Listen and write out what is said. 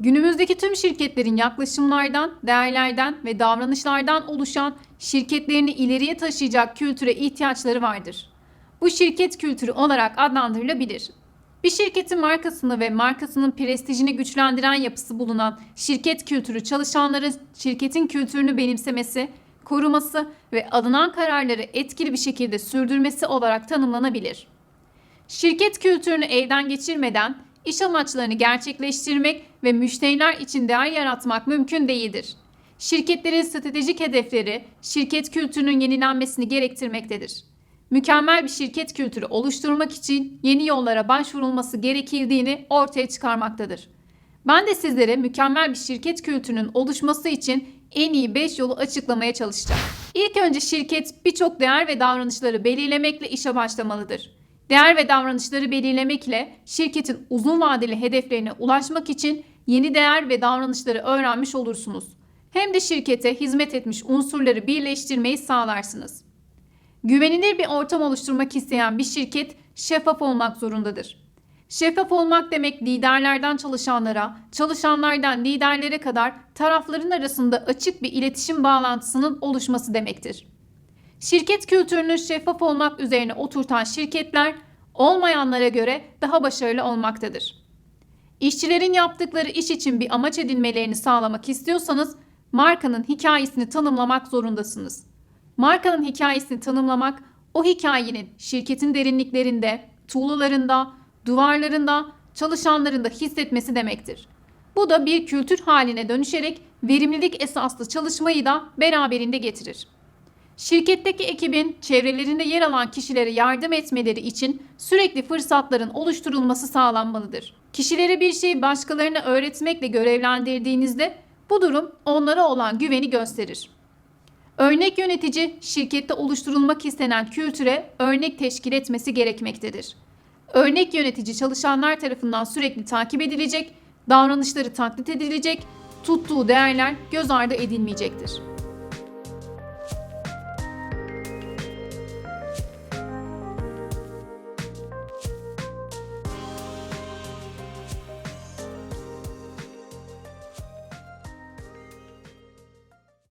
Günümüzdeki tüm şirketlerin yaklaşımlardan, değerlerden ve davranışlardan oluşan şirketlerini ileriye taşıyacak kültüre ihtiyaçları vardır. Bu şirket kültürü olarak adlandırılabilir. Bir şirketin markasını ve markasının prestijini güçlendiren yapısı bulunan şirket kültürü çalışanların şirketin kültürünü benimsemesi, koruması ve alınan kararları etkili bir şekilde sürdürmesi olarak tanımlanabilir. Şirket kültürünü elden geçirmeden iş amaçlarını gerçekleştirmek ve müşteriler için değer yaratmak mümkün değildir. Şirketlerin stratejik hedefleri şirket kültürünün yenilenmesini gerektirmektedir. Mükemmel bir şirket kültürü oluşturmak için yeni yollara başvurulması gerekildiğini ortaya çıkarmaktadır. Ben de sizlere mükemmel bir şirket kültürünün oluşması için en iyi 5 yolu açıklamaya çalışacağım. İlk önce şirket birçok değer ve davranışları belirlemekle işe başlamalıdır. Değer ve davranışları belirlemekle şirketin uzun vadeli hedeflerine ulaşmak için yeni değer ve davranışları öğrenmiş olursunuz. Hem de şirkete hizmet etmiş unsurları birleştirmeyi sağlarsınız. Güvenilir bir ortam oluşturmak isteyen bir şirket şeffaf olmak zorundadır. Şeffaf olmak demek liderlerden çalışanlara, çalışanlardan liderlere kadar tarafların arasında açık bir iletişim bağlantısının oluşması demektir. Şirket kültürünü şeffaf olmak üzerine oturtan şirketler olmayanlara göre daha başarılı olmaktadır. İşçilerin yaptıkları iş için bir amaç edinmelerini sağlamak istiyorsanız markanın hikayesini tanımlamak zorundasınız. Markanın hikayesini tanımlamak o hikayenin şirketin derinliklerinde, tuğlalarında, duvarlarında, çalışanlarında hissetmesi demektir. Bu da bir kültür haline dönüşerek verimlilik esaslı çalışmayı da beraberinde getirir. Şirketteki ekibin çevrelerinde yer alan kişilere yardım etmeleri için sürekli fırsatların oluşturulması sağlanmalıdır. Kişilere bir şeyi başkalarına öğretmekle görevlendirdiğinizde bu durum onlara olan güveni gösterir. Örnek yönetici şirkette oluşturulmak istenen kültüre örnek teşkil etmesi gerekmektedir. Örnek yönetici çalışanlar tarafından sürekli takip edilecek, davranışları taklit edilecek, tuttuğu değerler göz ardı edilmeyecektir.